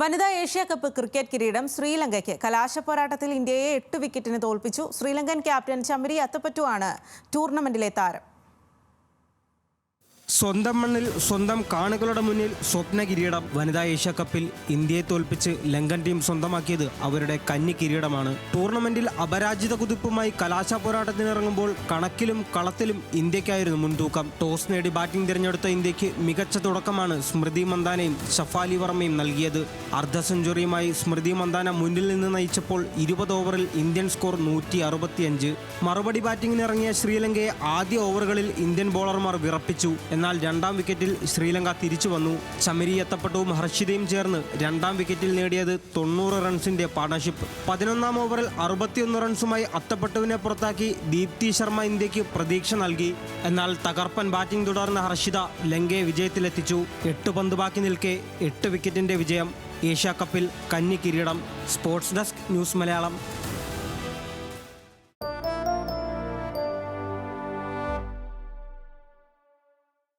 വനിതാ Asia cup cricket കിരീടം ശ്രീലങ്കയ്ക്ക്. കലാശപ്പോരാട്ടത്തിൽ ഇന്ത്യയെ എട്ട് വിക്കറ്റിന് തോൽപ്പിച്ചു. ശ്രീലങ്കൻ ക്യാപ്റ്റൻ ചമരി അത്തപ്പറ്റു ആണ് ടൂർണമെന്റിലെ താരം. സ്വന്തം മണ്ണിൽ സ്വന്തം കാണികളുടെ മുന്നിൽ സ്വപ്ന കിരീടം വനിതാ ഏഷ്യ കപ്പിൽ ഇന്ത്യയെ തോൽപ്പിച്ച് ലങ്കൻ ടീം സ്വന്തമാക്കിയത് അവരുടെ കന്നി കിരീടമാണ്. ടൂർണമെന്റിൽ അപരാജിത കുതിപ്പുമായി കലാശ പോരാട്ടത്തിനിറങ്ങുമ്പോൾ കണക്കിലും കളത്തിലും ഇന്ത്യക്കായിരുന്നു മുൻതൂക്കം. ടോസ് നേടി ബാറ്റിംഗ് തിരഞ്ഞെടുത്ത ഇന്ത്യയ്ക്ക് മികച്ച തുടക്കമാണ് സ്മൃതി മന്ദാനയും ഷഫാലി വർമ്മയും നൽകിയത്. അർദ്ധ സെഞ്ചുറിയുമായി സ്മൃതി മന്ദാന മുന്നിൽ നിന്ന് നയിച്ചപ്പോൾ ഇരുപത് ഓവറിൽ ഇന്ത്യൻ സ്കോർ നൂറ്റി അറുപത്തിയഞ്ച് മറുപടി ബാറ്റിംഗിനിറങ്ങിയ ശ്രീലങ്കയെ ആദ്യ ഓവറുകളിൽ ഇന്ത്യൻ ബോളർമാർ വിറപ്പിച്ചു. എന്നാൽ രണ്ടാം വിക്കറ്റിൽ ശ്രീലങ്ക തിരിച്ചു വന്നു. ചമരി എത്തപ്പെട്ടവും ഹർഷിതയും ചേർന്ന് രണ്ടാം വിക്കറ്റിൽ നേടിയത് തൊണ്ണൂറ് റൺസിന്റെ പാർട്ണർഷിപ്പ് പതിനൊന്നാം ഓവറിൽ അറുപത്തിയൊന്ന് റൺസുമായി അത്തപ്പെട്ടുവിനെ പുറത്താക്കി ദീപ്തി ശർമ്മ ഇന്ത്യയ്ക്ക് പ്രതീക്ഷ നൽകി. എന്നാൽ തകർപ്പൻ ബാറ്റിംഗ് തുടർന്ന ഹർഷിത ലങ്കയെ വിജയത്തിലെത്തിച്ചു. എട്ട് പന്ത് ബാക്കി നിൽക്കെ എട്ട് വിക്കറ്റിന്റെ വിജയം. ഏഷ്യാ കപ്പിൽ കന്നി കിരീടം. Sports desk news Malayalam.